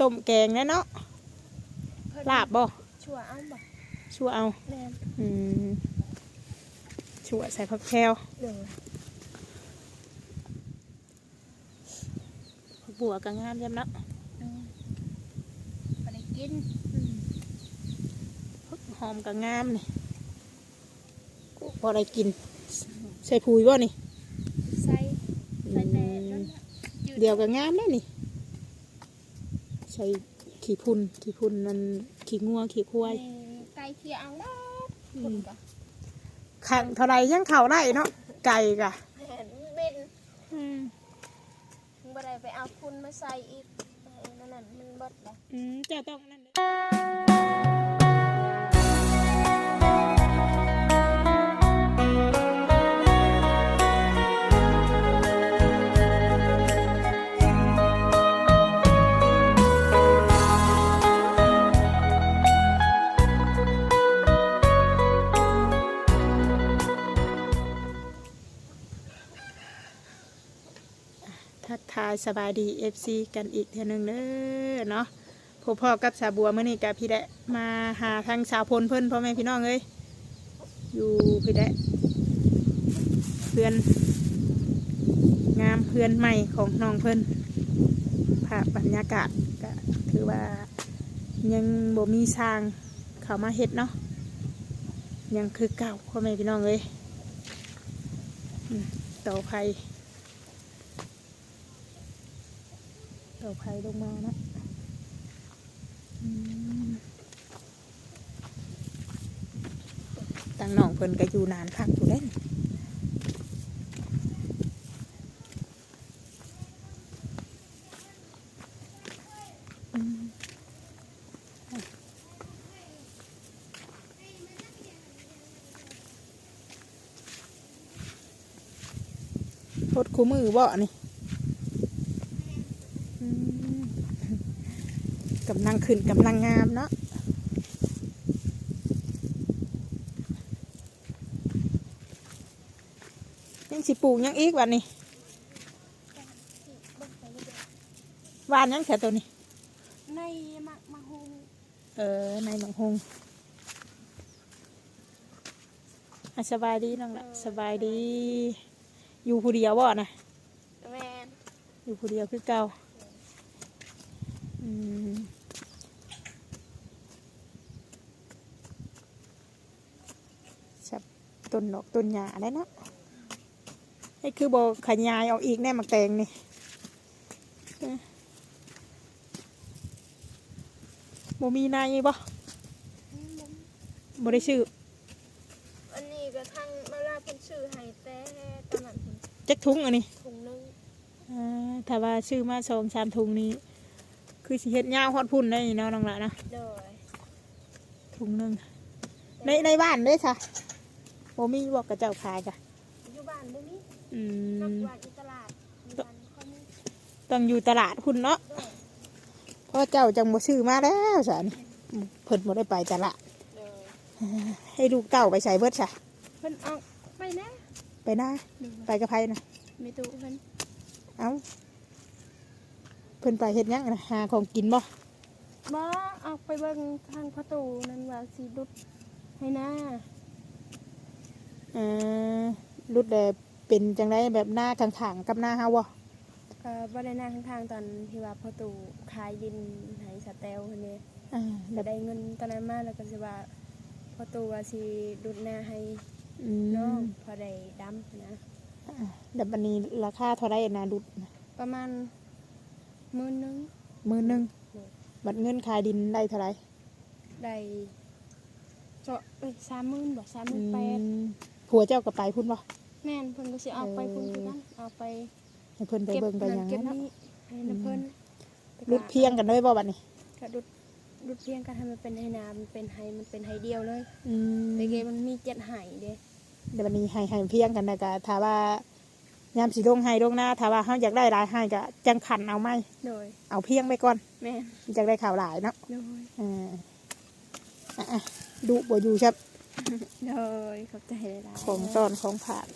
ต้มแกงแน่เนาะเพิ่นลาบบ่ชั่วเอาบ่ชั่วเอาแม่นอืมชั่วใส่ผักแพรวเด้อผักบัวก็งามจำเนาะอืมบ่ได้กินผักหอมก็งามนี่พอได้กิน ใส่ปุ๋ยบ่นี่ ใส่ใส่แต่นั่นน่ะจืเดียวก็งามได้นี่ ใส่ขี้พุ่นขี้พุ่นนั่นขี้งัวขี้ควายแม่ไก่เคี่ยวเอาดอกอืพุ่นมก็ขังเท่าไรยังเข่าได้เนาะไก่กะแม่นเป็นอืมบ่ได้ไปเอาพุ่นมาใส่อีกเออนั่นน่ะมันเบิดแล้วอืมเจ้าต้องนั่น สบายดีเอฟซีกันอีกเท่านึงเด้อเนาะพ่อพ่อกับสาวบัวเมื่อนี้กับพี่แดะมาหาทางสาวพลเพิ่นพ่อแม่พี่น้องเอ้ยอยู่พี่แดะเพื่อนงามเพื่อนใหม่ของน้องเพิ่นภาพบรรยากาศก็ถือว่ายังบ่มีสร้างเขามาเฮ็ดเนาะยังคือเก่าพ่อแม่พี่น้องเอ้ยเต่อไผ่ เต่าไผ่ลงมานะตั้งน้องเพิ่นก็อยู่นานพักอยู่เล่นอืมโทษคู่มือบ่นี่ อืมกำลังขึ้นกำลังงามเนาะยังสิปลูกยังอีกวันนี้เบิดไปเรื่อยวานยังแค่ตัวนี้ๆในมะมะฮงเออในหนองหงอะสบายดีน้องละสบายดี อยู่ผู้เดียวบ่นะแม่นอยู่ผู้เดียวคือเก่าอืมชับ ต้นดอกต้นหญ้าได้เนาะนี่คือโบขยายออกอีกแน่มักแตงนี่เอ้อโบมีนายบ่อืมบ่บ่ได้ชื่อ อันนี้ก็ทางมาลาเพิ่นซื้อให้แต่ตอนนั้นเพิ่นจักทุงอันนี้ถุงหนึงอ่าถ้าว่าชื่อมาสองสามทุงนี้ คือสิเฮ็ดยาวฮอดพุ่นได้เนาะน้องละเนาะโดยถุงหนึ่งในในบ้านเด้วยค่ะ โมมีบอกกับเจ้าขายจ้ะอยู่บ้านบ่มีอืนักมว่าอยู่ตลาดอยู่บ้านบ่ค่อยมีต้องอยู่ตลาดคุณเนาะโดยเพราะเจ้าจังบ่ซื้อมาแล้วสันเพิ่นบ่ได้ไปตลาดโดยให้ลูกเต้าไปใส่เบิดซะเพิ่นออกไปนะไปหน้าไปกับไผนะมีตู้เพิ่นเอ้าเพิ่นไปเฮ็ดหยังนะหาของกินบ่บ่ออกไปเบิ่งทางประตูนั่นว่าสิดุดให้หน้าเออรุดแลเป็นจังไดแบบหน้าข้างๆกับหน้าเฮาบ่ก็บ่ได้นั่งข้างๆตอนที่ว่าประตูขายดินให้สแตลคนนี้อ่าจะได้เงินตอนนั้นมาแล้วก็สิว่าประตูว่าสิดุดหน้าให้อืน้องมพอได้ดำนะ อ่าแล้วบัดนี้ราคาเท่าไรนะดุดประมาณหมื่นหนึงมื้อหนึงบัดเงินขายดินได้เท่าไรได้เจาะเอ้ยสามหมื่นบ่สามหมื่นแปดอืม ผัวเจ้าก็ไปพุ่นบ่แม่นเพิ่นก็สิเอาไปเออพุ่นคือกันเอาไปให้เพิ่นไปเก็บเบิ่งไปหนั่ยังนเก็บเนาะนี่ให้น้ำเพิ่นรุดเพียงกันเลยบ่บัดนี้ก็ดุดดุดเพียงกันให้มันเป็นให้นามันเป็นให้มันเป็นให้เดียวเลยอืมแต่เกมันมีเจ็ดไหเด้เดี๋ยวบัดนี้ให้ให้เพียงกันนะก็ถ้าว่ายามสิลงให้ลงหน้าถ้าว่าเฮาอยากได้หลายให้ก็จังขันเอาไหมโดยเอาเพียงไปก่อนแม่นจังได้ข่าวหลายเนาะโดยอ่าอะๆดูบ่อยู่ครับ โดยขอบใจหลายๆของตอนของผ่าน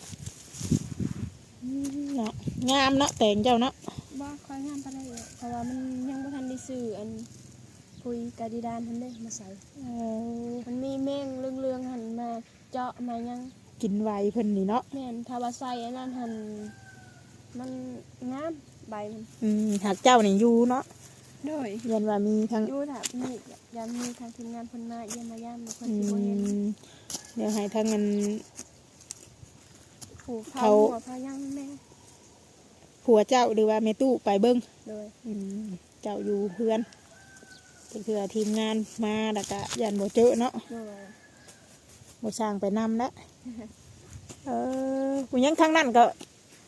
อืมเนาะงามเนาะแต่งเจ้าเนาะบ่ค่อยงามปานใดเลยเพราะว่ามันยังบ่ทันได้ซื้ออันปุ๋ยกาดิดานทันได้มาใส่เออมันมีแมงเรื่องๆหันมาเจาะมายังกินไวเพิ่นนี่เนาะแม่นถ้าว่าใส่อันนั้นหันมันงามใบมันอืมหากเจ้านี่อยู่เนาะ โดยยันว่ามีทั้งอยู่ถ้ามียามมีทางทีมงานเพิ่นมาเยี่ยมมายามเพิ่นอืสิบ่เห็นมเดี๋ยวให้ทั้งนั้นผูกเขาเขาหัวพายังแม่ผัวเจ้าหรือว่าแม่ตู้ไปเบิ่งโดยอืมเจ้าอยู่เพื่อนเพื่อทีมงานมาแล้วก็ยันบ่เจอเนาะโดยบ่สร้างไปนำแล้วเออผู้ยังทางนั้นก็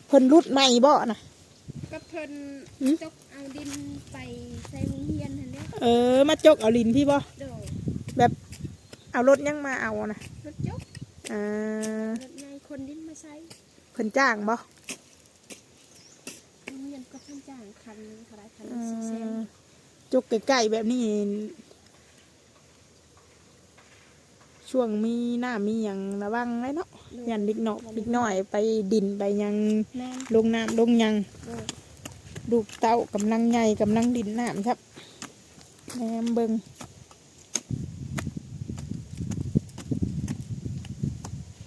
เพิ่นรุดใหม่บ่น่ะก็เพิ่นหืมจก เอาดินไปใส่โรงเรียนหั่นเด้เออ มาจกเอาลินพี่บ่โดยแบบเอารถยังมาเอาน่ะรถจกอ่ารถใหญ่คนดินมาใส่เพิ่นจ้างบ่โรงเรียนก็เพิ่นจ้างคันเท่าไหร่คันอืสี่แสนมจกใกล้ๆแบบนี้ ช่วงมีหน้ามีหยังระวังไว้เนาะยันดิกเนาะดิกน้อยไปดินไปหยังแม่นลงน้ำลงหยังโดย ลูกเต้ากำลังใหญ่กำลังดินน้ำครับแหนมเบิง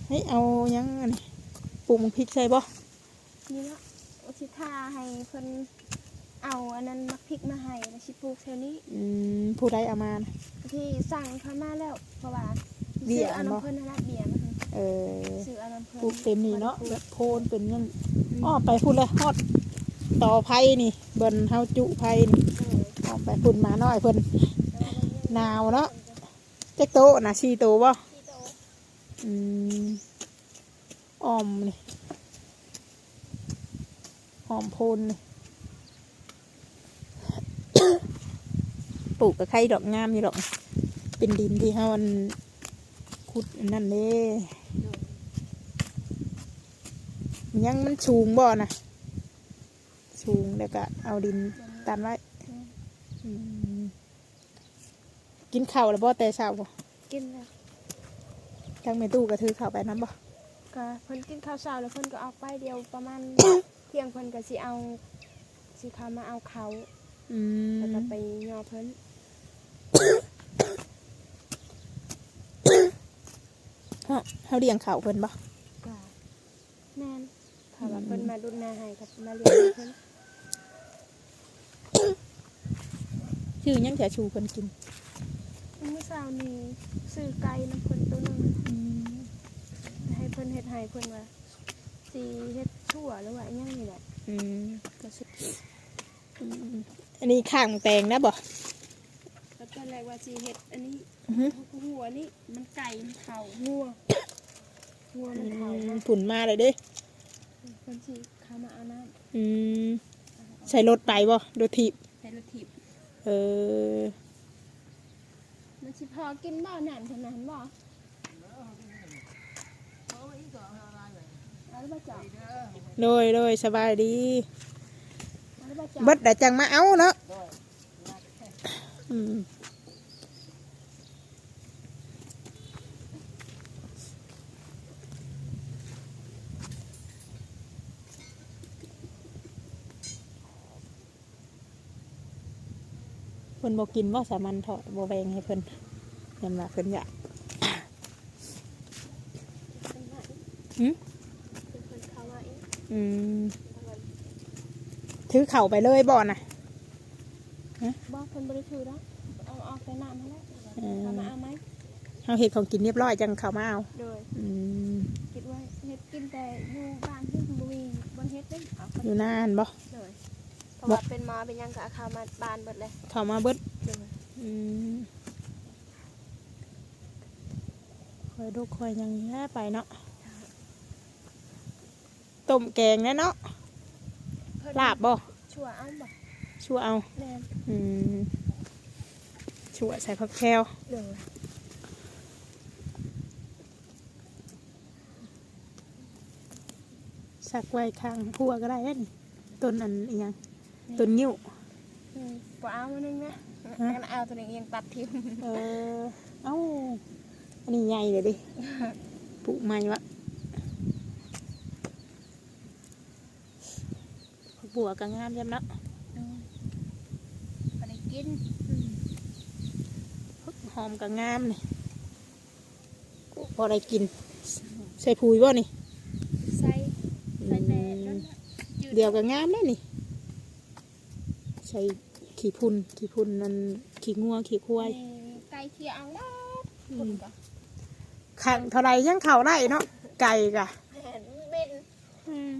ให้เอาหยังอันนี้ปรุงพริกใส่บ่นี่เนาะเอาสิทาให้เพิ่นเอาอันนั้นมักพริกมาให้แล้วสิปลูกแถวนี้อืมผู้ใดเอามานะที่สั่งเขามาแล้วเพราะว่าเบี้ซื้ยอเอาบ่น้ำเพิ่นนั่นละเบียร์มาให้เออซื้อเอาน้ำเพิ่นปลูกเต็มนี่เนาะแบบโพนเป็นยังอ้อไปพูดเลยฮอด ต่อไผ่นี่เบิ่นเฮาจุไผ่นี่เอออ้อมไปพุ่นมาน้อยเพิ่นหนาวเนาะจักโตนะชีโตบ่โตอืมออมนี่อ้อมโพนนี่ปลูกกับไข่ดอกงามอยู่ดอก เป็นดินที่เฮาอันขุดนั่นเด้ยังมันสูงบ่นะ สูงแล้วก็เอาดินตันไว้อืมกินข้าวแล้วบ่แต่เช้าบ่กินแล้วทางเมตู้ก็ถือข้าวไปน้ำบ่ก็เพิ่นกินข้าวเช้าแล้วเพิ่นก็ออกไปเดียวประมาณ เที่ยงเพิ่นก็สิเอาสิเขามาเอาเขาอืมแล้วก็ไปย่อเพิ่นเฮาเฮาเลี้ยงข้าวเพิ่นบ่ก็แม่นถ้าว่าเพิ่นมาดุนนาให้กับมาเลี้ยงเพิ่น ชื่อหยังจะชูเพิ่นกินเมื่อเช้านี้ซื้อไก่น้ำเพิ่นตัวหนึงอืมให้เพิ่นเฮ็ดให้เพิ่นว่าสิเฮ็ดชั่วหรือว่าอิหยังนี่แหละอืมก็สิอืมอันนี้ข้างแตงนะบ่ก็ตอนแรกว่าสิเฮ็ดอันนี้อือฮึหัวนี่มันไก่มันเข่างัวงัวมันเข่าอืมเนาะผุ่นมาเลยเด้ เพิ่นสิเข้ามาเอาน้ำอืมใส่รถไปบ่รถถีบใส่รถถีบ เออ มันสิพอกินบ่น้ำเท่านั้นบ่เอาแล้วบ่จ่อโดยโดยสบายดี เอาแล้วบ่จ่อ เบิดแต่จังมาเอาเนาะอืม พิ่นบอกกินว่าสามันเถอะบแบงให้เพิ่นยันว่าเพิ่นอยากเป็นไงหืมเป็นคนเข้ามาเองอืมเอาไว้ถือเข่าไปเลยบ่น่ะบ่เพิ่นบ่ได้ถือแล้วเอาออกไปน้ำให้แล้วอืมเอามาเอาไหมเฮาเฮ็ดของกินเรียบร้อยจังเข้ามาเอาโดยอืมคิดว่าเฮ็ดกินแต่อยู่บ้านที่บ่มีบ่เฮ็ดเด้เอาไปอยู่นานบ่โดยเพ ราะว่าเป็นหมอเป็นหยังก็เอาเข้ามาบ้านเบิดเลยเข้ามาเบิดโดยอืมคอยดูคอยหยังแย่ไปเนาะต้มแกงแน่เนาะเพิ่นลาบบ่ชั่วเอาบ่ชั่วเอา แม่นอืมชั่วใส่ผักแคลโดยสักไว้ข้างพัวก็ได้เด้นี่ต้นอันอีหยัง ต้นนิ้วอืมบ่เอามานึงนะฮะงั้นเอาตัวนี้ยังตัดทิ้งเออเอ้าอันนี้ใหญ่เลยดิปลูกใหม่วะผักบัวก็งามยำเนาะบ่ได้กินหอมกับงามนี่พอได้กิน ใส่ปุ๋ยบ่นี่ ใส่ ใส่แต่นั่นน่ะจืเดียวกับงามได้นี่ ใส่ขี้พุ่นขี้พุ่นนั่นขี้งัวขี้ควายอืมไก่เคี่ยวเอาได้อืคนมก็ขังเท่าไรยังเข่าได้เนาะไก่กะเห็นบินอืม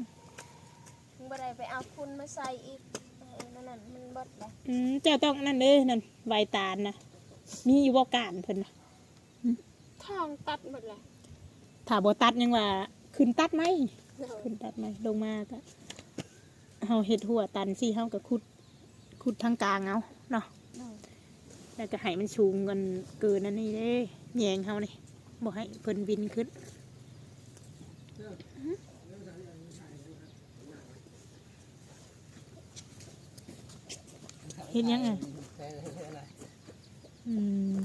บ่ได้ไปเอาคุณมาใส่อีกเออนั่นน่ะมันเบดเลยอืมเจ้าต้องนั่นเด้นั่นใบตาลนะมีอยู่บ่การเพิ่นนะทองตัดหมดเลยถ้าบ่ตัดยังว่าขึ้นตัดไหมขึ้นตัดไหมลงมาก็เฮาเฮ็ดหัวตันสิเฮาก็ขุด ขุดทางกลางเอาเนาะแล้วก็ให้มันชูงกันเกินนั่นนี่เด้แยงเฮานี่บอกให้เพิ่นบินขึ้นเห็นยังไงอืม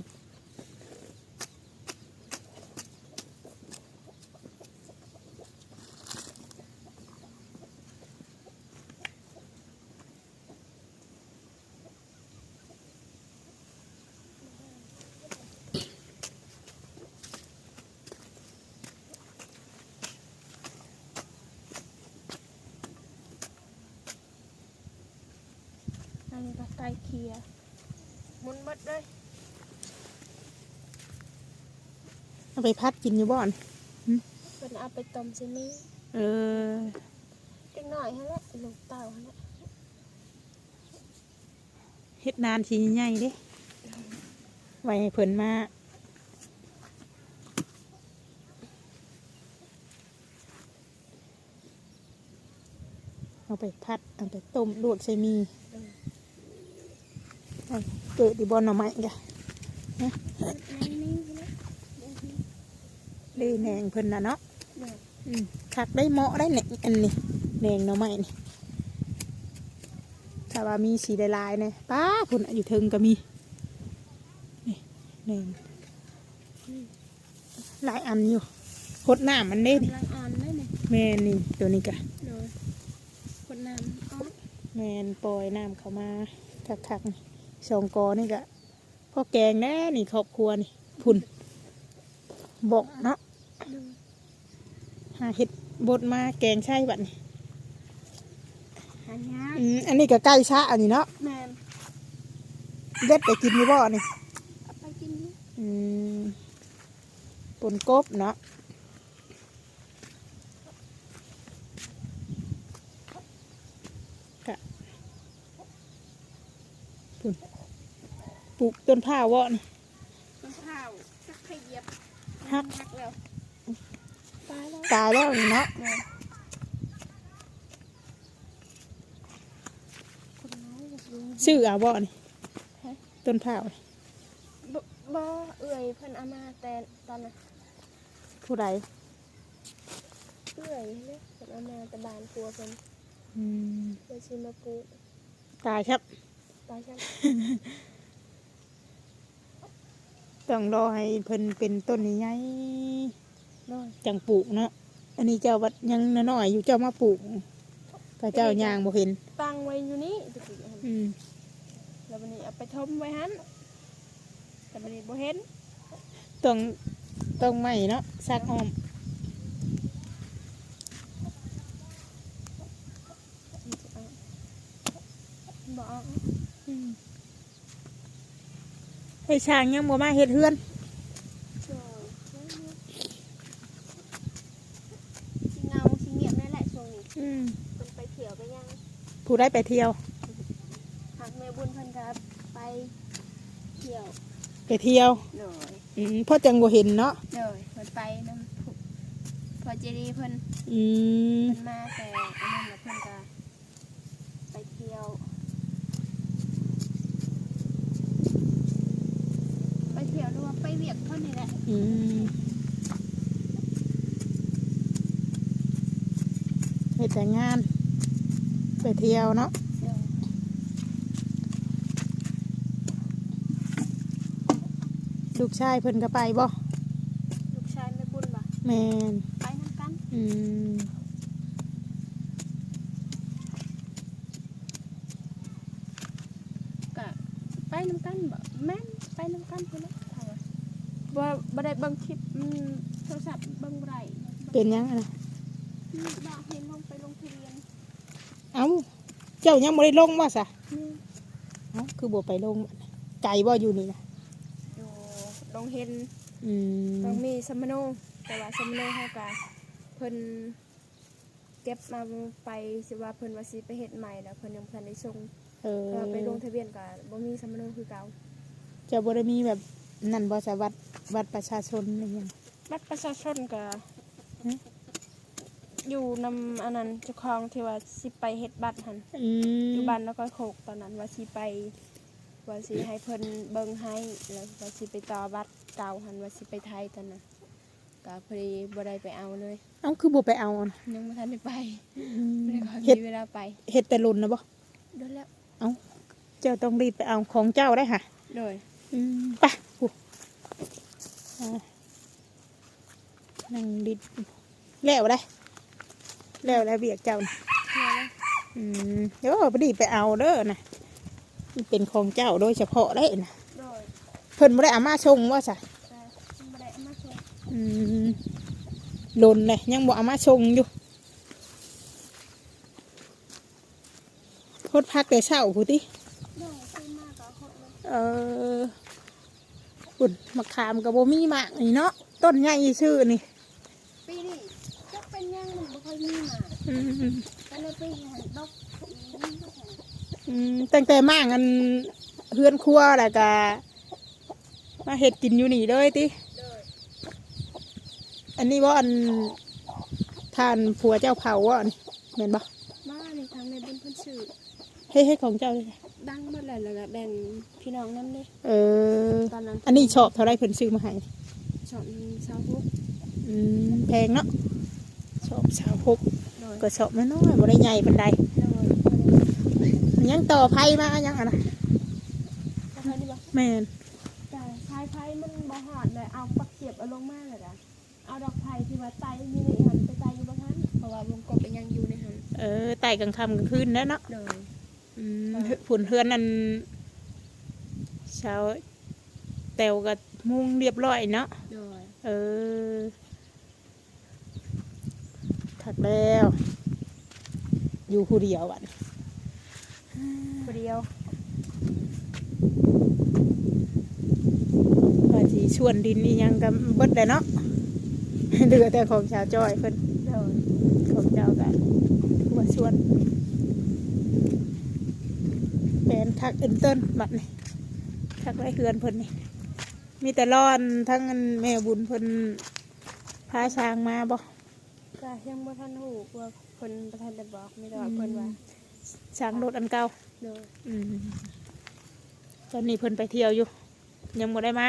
อันนี้ก็ไก่เคี่ยวหมุนเบดเลย เอาไปพัดกินอยู่บ่อนเป็นเอาไปต้มซินี่เออเล็กน้อยฮะแหละลูกเต่าฮะแหละเฮ็ดนานทีใหญ่เด้ไว้ให้เพิ่นมาเอาไปพัด เอาไปต้มลวกใส่หมีเอาเกิดดีบอลหน่อไม้กะนี่นี่ฮะแหละ ได้แหนงเพิ่นน่ะเนาะเดี๋ยวอืมคักได้เหมาะได้เนี่ยอันนี้แหนงหน่อไม้นี่ถ้าว่ามีสีลายๆเนี่ยป้าพุ่นอะอยู่เทิงก็มีนี่แหนงหลายอันอยู่พดน้ำมันเด้นี่กำลังอ่อนเลยเนี่ยแม่นี่ตัวนี้กะเดี๋ยวคนน้ำอ๋อแมนปล่อยน้ำเข้ามาคักๆนี่สองกอนี่กะพ่อแกงแน่นี่ครอบครัวนี่พุ่นบอกเนาะเดี๋ยว หาเห็ดบดมาแกงใช่บัดนี่หายากอืมอันนี้ก็ใกล้ชะอันนี้เนาะแมนเด็ดไปกินอยู่บ่อนี่เอาไปกินนี่อืมปนกบเนาะกะพุ่นปลูกต้นผ้าวะนี่มะพร้าวสักขยับฮักหักแล้ว ตายแล้วตายแล้วนี่เนาะแมนคนน้อยแบบนี้ชื่ออาบ่นี่ฮะต้นผ้าวนี่บบ่เอื่อยเพิ่นเอามาแต่ตอนน่ะผู้ใดเอื่อยเนี่ยเพิ่นเอามาแต่บ้านครัวเพิ่นอืมเลยสิมาปลูกตายครับตายจังต้องรอให้เพิ่นเป็นต้นใหญ่น้อยๆ จังปลูกเนาะอันนี้เจ้าวัดยังน้อยๆอยู่เจ้ามาปลูกพระเจ้ายางบ่เห็นตั้งไว้อยู่นี่ตะกี้หั่นอืมแล้ววันนี้เอาไปทมไว้หันแต่วันนี้บ่เห็นต้องต้องไม่เนาะซักอ้อมบ่เอาอืมไอ้ช้างยังบ่มาเฮ็ดเฮือน สิเงาสิเงียบนั่นแหละช่วงนี้ อืม เพิ่นไปเที่ยวไปยัง ผู้ได้ไปเที่ยวหากแม่บุญเพิ่นก็ไปเที่ยวไปเที่ยวเลยอืมเพราะจังบ่เห็นเนาะเลยเพิ่นไปนำพอเจดีย์เพิ่นอืมเพิ่นมาแต่อันนั้นน่ะเพิ่นก็ไปเที่ยว ไปเที่ยวหรือว่าไปเวียกเพิ่นนี่แหละอืมเฮ็ดแต่งาน ไปเที่ยวเนาะเดี๋ยวลูกชายเพิ่นก็ไปบ่ลูกชายแม่บุญบ่แม่นไปนำกันอืมก็ไปนำกันบ่แม่นไปนำกันพุ่นแหละทางบ่บ่ได้เบิ่งคลิปอืมโทรศัพท์เบิ่งบ่ได้เป็นหยังอะนะอืมบ่เห็นลงไปลงทะเบียน เอ้า เจ้ายังบ่ได้ลงว่าซะนี่เอ้าคือบ่ไปลงไก่บ่อยู่นี่นะอยู่ลงเห็นอืมต้องมีสมโนแต่ว่าสมโนเฮาก็เพิ่นเก็บมาไปสิว่าเพิ่นว่าสิไปเฮ็ดใหม่แล้วเพิ่นยังบ่ทันได้ส่งเออก็ไปลงทะเบียนก็บ่มีสมโนคือเก่าเจ้าบ่ได้มีแบบนั่นบ่สะวัดวัดประชาชนอะไรอย่างบัตรประชาชนก็ฮะ อยู่นำอันนั้นเจ้าของที่ว่าสิไปเฮ็ดบัตรหั่นอืมอยู่บ้านแล้วก็โคกตอนนั้นว่าสิไปว่าสิให้เพิ่นเบิ่งให้แล้วว่าสิไปต่อบัตรเก่าหั่นว่าสิไปไทยตอนนั้นก็พอดีบ่ได้ไปเอาเลย เอ้าคือบ่ไปเอาอะนะยังบ่ทันได้ไปอืไม่มได้ค่อยเฮ็ดมีเวลาไปเฮ็ดแต่ลุนนะบ่โดนแล้วเจ้าต้องรีบไปเอาของเจ้าได้ค่ะ โดยอืมไปกูอ่านั่งดิดแล้วได้ แล้วแล้วเบียกเจ้าน่ะเที่ยวแล้วอืมเดี๋ยวพอดีไปเอาเด้อนะมันเป็นของเจ้าโดยเฉพาะได้นะโดยเพิ่นบ่ได้เอามาชงว่าซะแต่ยังบ่ได้เอามาส่งอืมหลนเลยยังบ่เอามาชงอยู่โคตรพักแต่เช้าผู้ติโดยซื้อมาก็เอาหมดเลยเออปุ่นมะขามกับโบมีมากนี่เนาะต้นใหญ่ชื่อนี่ปีนี้จัก เป็นหยังมันบ่ค่อยมีหมาอืมก็เลยไปหันดอกอืมตั้งแต่มากันเพื่อนครัวแล้วก็มาเห็ดกินอยู่นี่เลยติอันนี้ว่าอันทานผัวเจ้าเผาว่ะนี่เห็นปะมาในทางในบุญเพิ่นซื้อให้ให้ของเจ้าเลยดังหมดเลยแล้วก็แบ่งพี่น้องนั่นเลยเออ ตอนนั้นอันนี้ชอบเท่าไรเพิ่นซื้อมาให้ชอบชาวพุกอืมแพงเนาะ ชอบสาวพกโดยก็ชอบน้อยๆบ่ได้ใหญ่ปานใดโดยยังต่อไพ่มายังอะนะก็เท่านี้บ่แม่นแต่ชายไผ่มันบ่หอดเลยเอาปักเสียบเอาลงมาเลยอะเอาดอกไผ่ที่ว่าไตมีในหันไปไตอยู่บ่ทันเพราะว่าวงกบเป็นยังอยู่ในหันเออไต่กลางค่ำกลางคืนแล้วเนาะโดย อืมค่ะ ผุนเฮือนนั่นเช้าแตวกับมุงเรียบร้อยเนาะโดยเออ ถักแล้ว อยู่ผู้เดียวอะผู้เดียวว่าสิชวนดินนี่ยังกับเบิดเลยเนาะเหลือแต่ของชาวจอยเพิ่นโดยของเจ้ากันว่าชวนแฟนทักเอินเติ้นบัดนี่ทักไว้เฮือนเพิ่นนี่มีแต่ร้อนทั้งอันแม่บุญเพิ่นพาช้างมาบ่ ก็ยังบ่ทันฮู้ว่าเพิ่นบ่ทันได้บอกไม่ได้ว่าเพิ่นว่าช้างรถอันเก่าโดยอืมตอนนี้เพิ่นไปเที่ยวอยู่ ยังบ่ได้มา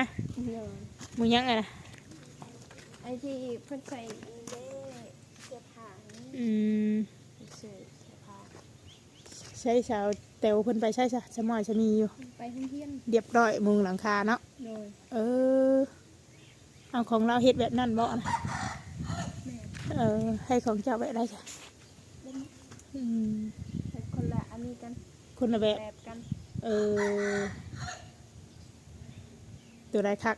โดยมึงยังไงนะไอ้ที่เพิ่นใส่อันนี้เด้เสื้อผ้านี่อืมเสื้อเสื้อผ้าใช้สาวแตวเพิ่นไปใช่จ้ะสมอยจะมีอยู่ ไปเฮียนเรียบร้อยมุงหลังคาเนาะๆโดยเออเอาของเราเฮ็ดแบบนั้นบ่นะแม่ เออให้ของเจ้าไว้ได้จ้ะเล่นอืมแต่คนละอันนี้กันคนละแบบ แบบกันเออ ตัวไรคัก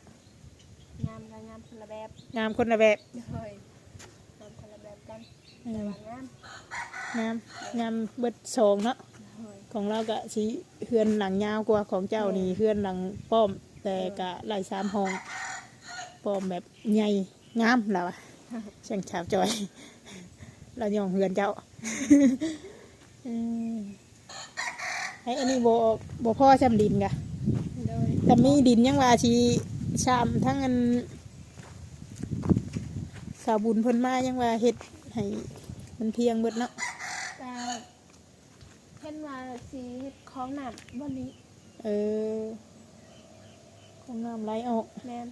งามกับงามคนละแบบงามคนละแบบเลยงามคนละแบบกันเอแต่อว่างามงามงามเบิดสองเนาะ เลยของเราก็สีเฮือนหลังยาวกว่าของเจ้านี่เฮือนหลังป้อม แต่กะไล่สามห้องป้อมแบบใหญ่งามแล้วอะ ช่างชาวจอย เรายองเฮือนเจ้าอืมให้อันนี้โบโบพ่อชำดินกะโดยแต่มีดินยังว่าชีชามทั้งอันสาวบุญเพิ่นมายังว่าเฮ็ดให้มันเพียงเบิดเนาะแต่เห็นว่าสีเฮ็ดของหนักบนนี้ เออของน้ำไหลออกแม่น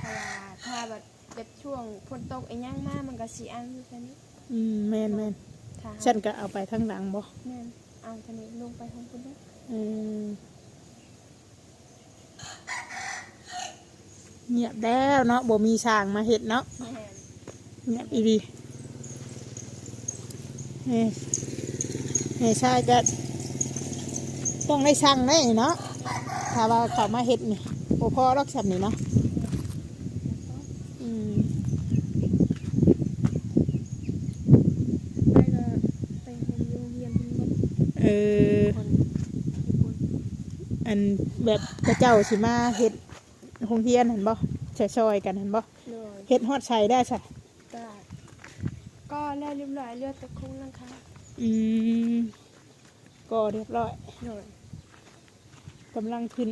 เพราะว่าถ้าแบบ แบบช่วงฝนตกไอ้ย่างมากมันก็สีอันอยู่แค่นี้อืมแม่นแม่นถ้าฉันก็เอาไปทั้งหลังบ่แม่นเอาทะนี้ลงไปทางคุณด้วยอืมเงียบแล้วเนาะบ่มีช่างมาเฮ็ดเนาะแม่นเงียบอีดีเฮ้เฮ้ใช่ก็ต้องได้ช่างได้เนาะถ้าว่าเขามาเฮ็ดนี่บ่พอรักสับนี่เนาะ แเออ คนญี่ปุ่น อันแบบกระเจ้าสิมาเฮ็ดโรงเรียนหั่นบ่ซอยๆกันหั่นบ่โดยเฮ็ดฮอดชัยได้ซะก็ก็แล้วเรียบร้อยเลือดตะคงหลังคาอืมก็เรียบร้อยโดยกำลังขึ้น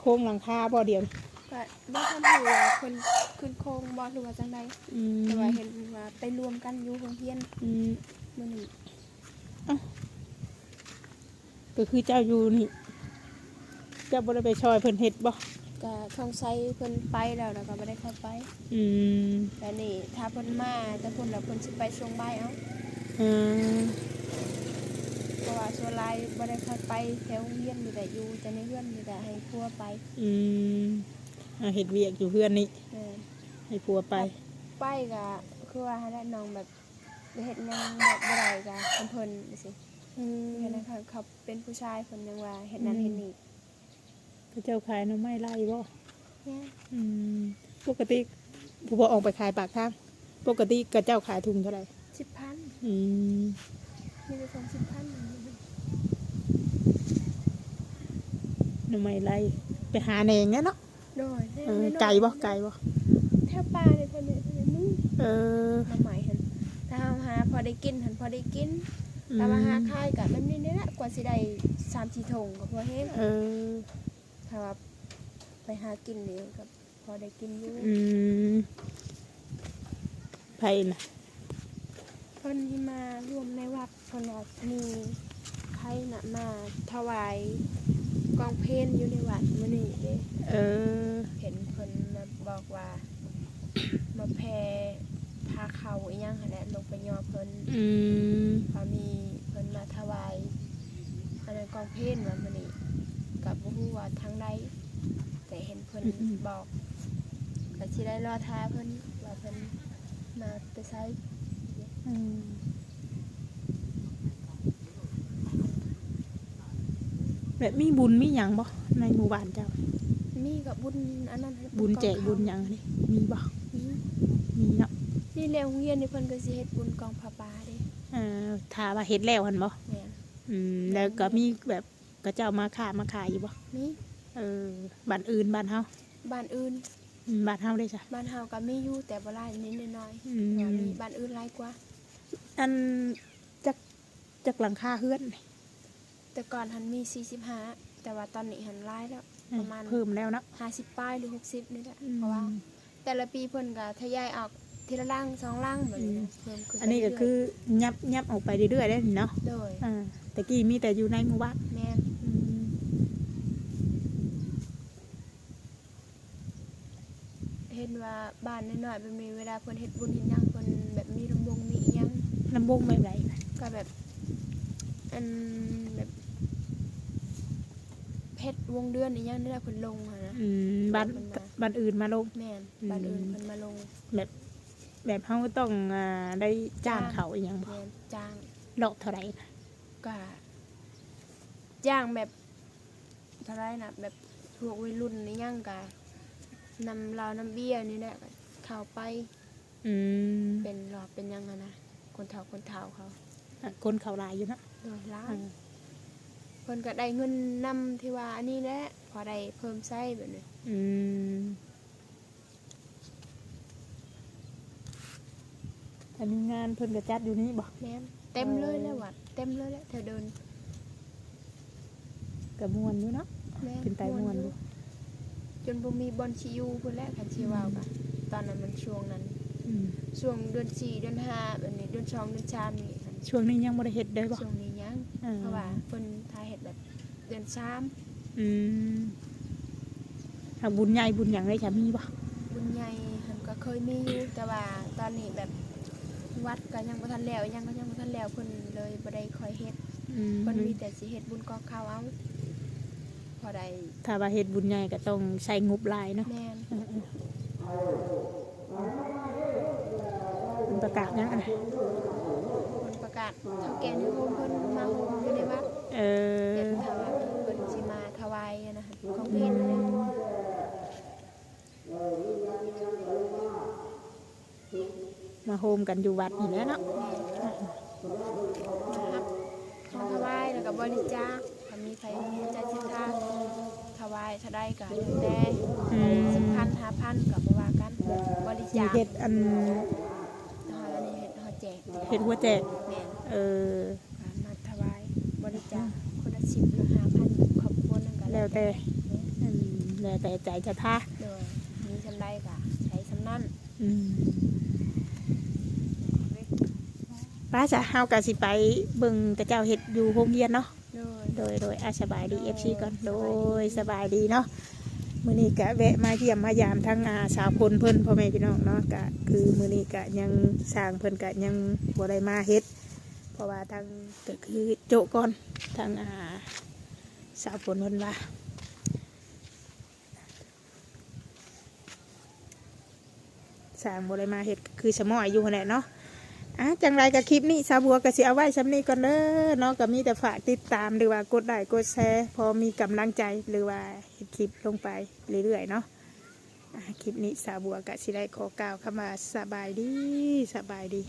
โครงหลังคาบ่เดียวก็บ่ทันรู้ว่าคนขึ้นโครงบ่หรือว่าจังไดอืมแต่ว่าเห็นว่าไปรวมกันอยู่โรงเรียนอืมมื้อนี้ก็คือเจ้าอยู่นี่ เจ้าบ่ได้ไปช่วยเพิ่นเฮ็ดบ่ก็ทองไซเพิ่นไปแล้วแล้วก็บ่ได้เข้าไปอืมแต่นี่ถ้าเพิ่นมาแต่เพิ่นแล้วเพิ่นสิไปส่งใบายเอาอ่าเพราะว่าส่วนหลายบ่ได้เข้าไปแถวโรงเรียนมีแต่อยู่แต่ในเรือนมีแต่ให้ครัวไปอืมอ่าเฮ็ดเวียกอยู่เพื่อนนี่เออให้ผัวไป ไปก็คือว่าให้ได้น้องแบบเฮ็ดหยังแบบบ่ได้ก็เพิ่นเพิ่นจังซี่อืมเฮ็ดให้เขาเขาเป็นผู้ชายเพิ่นยังว่าเฮ็ดนั้นเฮ็ดนี่ ก็เจ้าขายหน้ำไม้ไล่บ่เนี่ยอืมปกติผู้บ่ออกไปขายปากทางปกติก็เจ้าขายถุงเท่าไหร่10,000อืมมีแต่ส่ง10,000หน้ำไม้ไล่ไปหาแหนงเนี่ยเนาะโดยเออไก่บ่ไก่บ่แถวป่านี่เพิ่นนี่เพิ่นนี่เออมาใหม่หั่นถ้าเฮาหาพอได้กินหั่นพอได้กินอืแต่ว่าหาขายก็แบบนี้นี่แหละกว่าสิได้3-4ถุงก็พอเฮ็ดเออ ถ้าว่าไปหากินนี่ก็พอได้กินอยู่อืมไผน่ะเพิ่นที่มาร่วมในวัดเพิ่นว่ามีใครน่ะมาถวายกองเพลนอยู่ในวัดมื้อนี้เด้เออ เห็นเพิ่นมาบอกว่า มาแผ่พาเขาอีหยังหั่นแหละลงไปย่อเพิ่นอืมพอมีเพิ่นมาถวายอันนั้นกองเพลนว่ามื้อนี้ ก็บ่ฮู้ว่าทางใดแต่เห็นเพิ่นบอกก็สิได้รอท่าเพิ่นว่าเพิ่นมาไปไสอืมแบบมีบุญมีหยังบ่ในหมู่บ้านเจ้า มีกับบุญอันนั้นบุญแจกองบุญข้าวหยังนี่มีบ่มีมีเนาะนี่แล้วโรงเรียนนี่เพิ่นก็สิเฮ็ดบุญกองผ้าป่าเด้เอ่อถ้าว่าเฮ็ดแล้วหั่นบ่แม่นอืมแล้วก็มีแบบ ก็เจ้ามาค้ามาขายอยู่บ่มีเออบ้านอื่นบ้านเฮาบ้านอื่นอืมบ้านเฮาได้จ้ะ บ้านเฮาก็มีอยู่แต่บ่หลายนิดน้อยอืๆมว่ามีบ้านอื่นหลายกว่า อันจักจักหลังคาเฮือนนี่แต่ก่อนหันมี 45 แต่ว่าตอนนี้หันหลายแล้ว ประมาณ เพิ่มแล้วเนาะ 50 ป้ายหรือ 60 นี่แหละอืม เพราะว่า แต่ละปีเพิ่นก็ทยอยออกทีละล่างสองล่างแบบนี้นะเพิ่มขึ้นอันนี้ก็คือยับยับออกไปเรื่อยๆได้นี่เนาะโดยอ่าแต่กี้มีแต่อยู่ในหมู่บ้านแม่น อืม เห็น ว่าบ้านน้อยๆแบบนี้เวลาเพิ่นเฮ็ดบุญเฮ็ดหยังเพิ่นแบบมีลำวงมีอิหยังลำวงแบบไหนก็แบบอันแบบเพชรวงเดือนอีหยังนี่แหละเพิ่นลงหั่นนะ อืมบ้านมันมาบ้านอื่นมาลง แม่นอืมบ้านอื่นเพิ่นมาลงแบบเฮาต้องอ่าได้จ้างเขาอีหยังบ่แม่นจ้างดอกเท่าไหร่นะก็จ้างแบบเท่าไรน่ะแบบพวกวัยรุ่นนี่ยังก็ นำเรานำเบี้ยนี่แหละก็เข้าไปอืมเป็นหลอบเป็นหยังอะนะคนเฒ่าคนเฒ่าเขาอะคนเขาหลายอยู่เนาะโดยล้าอ่านเพิ่นก็ได้เงินนำที่ว่าอันนี้แหละพอได้เพิ่มไส้แบบนี้อืมอันนี้งานเพิ่นก็จัดอยู่นี่บ่แม่นเต็มเลยแล้ววัดเต็มเลยแหละเธอเดินก็ม่วนอยู่เนาะแม่เป็นไตม่วนอยู่ จนบ่มีบอลชิอยูพุ่นแหละคันสิว่าวกันตอนนั้นมันช่วงนั้นอืมช่วงเดือนสี่เดือนห้าแบบนี้เดือนสองเดือนสามนี่คันช่วงนี้ยังบ่ได้เฮ็ดได้บ่ช่วงนี้ยังอ่เพราะว่าเพิ่นทายเฮ็ดแบบเดือนสามอืมถ้าบุญใหญ่บุญหยังได้จะมีบ่บุญใหญ่หันก็เคยมีอยู่แต่ว่าตอนนี้แบบวัดก็ยังบ่ทันแล้วยังก็ยังบ่ทันแล้วเพิ่นเลยบ่ได้ค่อยเฮ็ดอืมเพิ่นมีแต่สิเฮ็ดบุญกอกข้าวเอาพ อได้ถ้าว่าเฮ็ดบุญใหญ่ก็ต้องใช้งบหลายเนาะแม่นเออๆมันประกาศยังอะนะเพิ่นประกาศเฒ่าแก่ในโฮมเพิ่นมาโฮมอยู่ในวัดเออเดี๋ยวถามว่าเพิ่นสิมาถวายอะนะคะของเพลนั่นแหละมาโฮมกันอยู่วัดนี่แหล้วเนาะแม่นมารับของถวายแล้วกับบริจาค ถ้ามีใครมีใจศรัทธาถวายถ้าได้ก็แต่อืม สิบพันห้าพันกับว่ากันบริสิจาคเฮ็ดอันเฮาอันนี้เฮ็ดเฮาแจกเฮ็ดหัวแจกแม่นเออการมาถวายบริจาคคนละ10หรือ5,000ครอบครัวนึงก็แล้วแต่อืมแล้วแต่ใจจะท่าโดยมีสำได้ก็ใช้สำนั้น อืมป้าจะเฮากะสิไปเบิ่งกระเจ้าเฮ็ดอยู่โรงเรียนเนาะ โดยโดยอาสบายดีเอฟซีก่อนโดยสบายดีเนาะมือนี้กะแวะมาเยี่ยมมายามทั้งอาสาวพลเพิ่นพ่อแม่พี่น้องเนาะกะคือมือนี้กะยังสร้างเพิ่นกะยังบ่ได้มาเฮ็ด เพราะว่าทางก็คือโจก่อนทางอาสาวพลเพิ่นว่าสร้างบ่ได้มาเฮ็ดคือสมอยอยู่แหละเนาะ อะจังไรกับคลิปนี้สาวบัวก็สิเอาไว้ซ้นนี้ก่อนเด้อเนาะก็มีแต่ฝากติดตามหรือว่ากดไลค์กดแชร์พอมีกำลังใจหรือว่าเห็นคลิปลงไปเรื่อยๆเนาะะคลิปนี้สาวบัวก็สิได้ขอกล่าวคำว่าสบายดีสบายดี